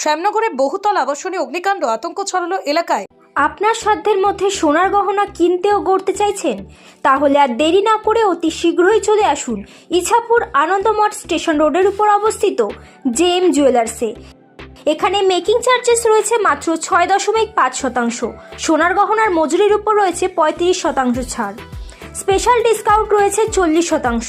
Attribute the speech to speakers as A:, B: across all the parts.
A: শ্যামনগরে বহুতল আবাসনে অগ্নিকাণ্ড আতঙ্ক ছড়ালো এলাকায়।
B: আপনার সাধ্যের মধ্যে সোনার গহনা কিনতে ও গড়তে চাইছেন? তাহলে আর দেরি না করে অতি শীঘ্রই চলে আসুন ইছাপুর আনন্দমঠ স্টেশন রোডের উপর অবস্থিত জে এম জুয়েলার্সে। এখানে মেকিং চার্জেস রয়েছে মাত্র ছয় দশমিক পাঁচ শতাংশ। সোনার গহনার মজুরির উপর রয়েছে পঁয়ত্রিশ শতাংশ ছাড়। স্পেশাল ডিসকাউন্ট রয়েছে চল্লিশ শতাংশ।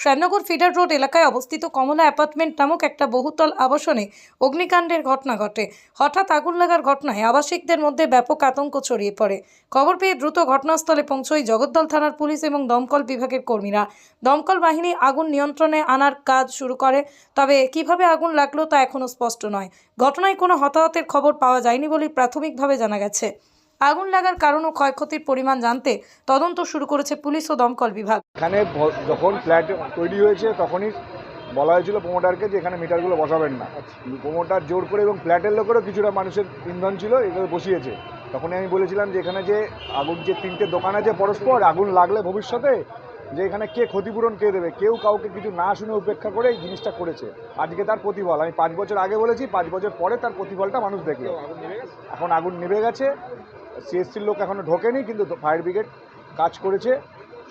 A: শ্যামনগর ফিডার রোড এলাকায় অবস্থিত কমলা অ্যাপার্টমেন্ট নামক একটা বহুতল আবাসনে অগ্নিকাণ্ডের ঘটনা ঘটে। হঠাৎ আগুন লাগার ঘটনায় আবাসিকদের মধ্যে ব্যাপক আতঙ্ক ছড়িয়ে পড়ে। খবর পেয়ে দ্রুত ঘটনাস্থলে পৌঁছয় জগদ্দল থানার পুলিশ এবং দমকল বিভাগের কর্মীরা। দমকল বাহিনী আগুন নিয়ন্ত্রণে আনার কাজ শুরু করে, তবে কীভাবে আগুন লাগল তা এখনও স্পষ্ট নয়। ঘটনায় কোনো হতাহতের খবর পাওয়া যায়নি বলে প্রাথমিকভাবে জানা গেছে। আগুন লাগার কারণ ও ক্ষয়ক্ষতির পরিমাণ জানতে তদন্ত শুরু করেছে পুলিশ ও দমকল বিভাগ।
C: এখানে যখন ফ্ল্যাট তৈরি হয়েছে, তখনই বলা হয়েছিল প্রমোটারকে যে এখানে মিটারগুলো বসাবেন না। প্রমোটার জোর করে এবং ফ্ল্যাটের লোকেরও কিছুটা মানুষের ইন্ধন ছিল, এগুলো বসিয়েছে। তখনই আমি বলেছিলাম যে এখানে যে আগুন, যে তিনটে দোকান আছে পরস্পর, আগুন লাগলে ভবিষ্যতে যে এখানে কে ক্ষতিপূরণ কে দেবে, কেউ কাউকে কিছু না শুনে উপেক্ষা করে এই জিনিসটা করেছে। আজকে তার প্রতিফল, আমি পাঁচ বছর আগে বলেছি, পাঁচ বছর পরে তার প্রতিফলটা মানুষ দেখল। এখন আগুন নিভে গেছে। সিএসসির লোক এখনও ঢোকেনি কিন্তু ফায়ার ব্রিগেড কাজ করেছে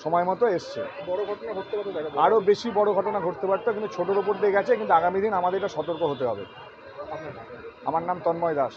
C: সময় মতো এসছে।
D: বড় ঘটনা ঘটতে পারতো
C: আরও বেশি বড় ঘটনা ঘটতে পারতো কিন্তু ছোটোর উপর দিয়ে গেছে কিন্তু আগামী দিন আমাদের এটা সতর্ক হতে হবে। আমার নাম তন্ময় দাস।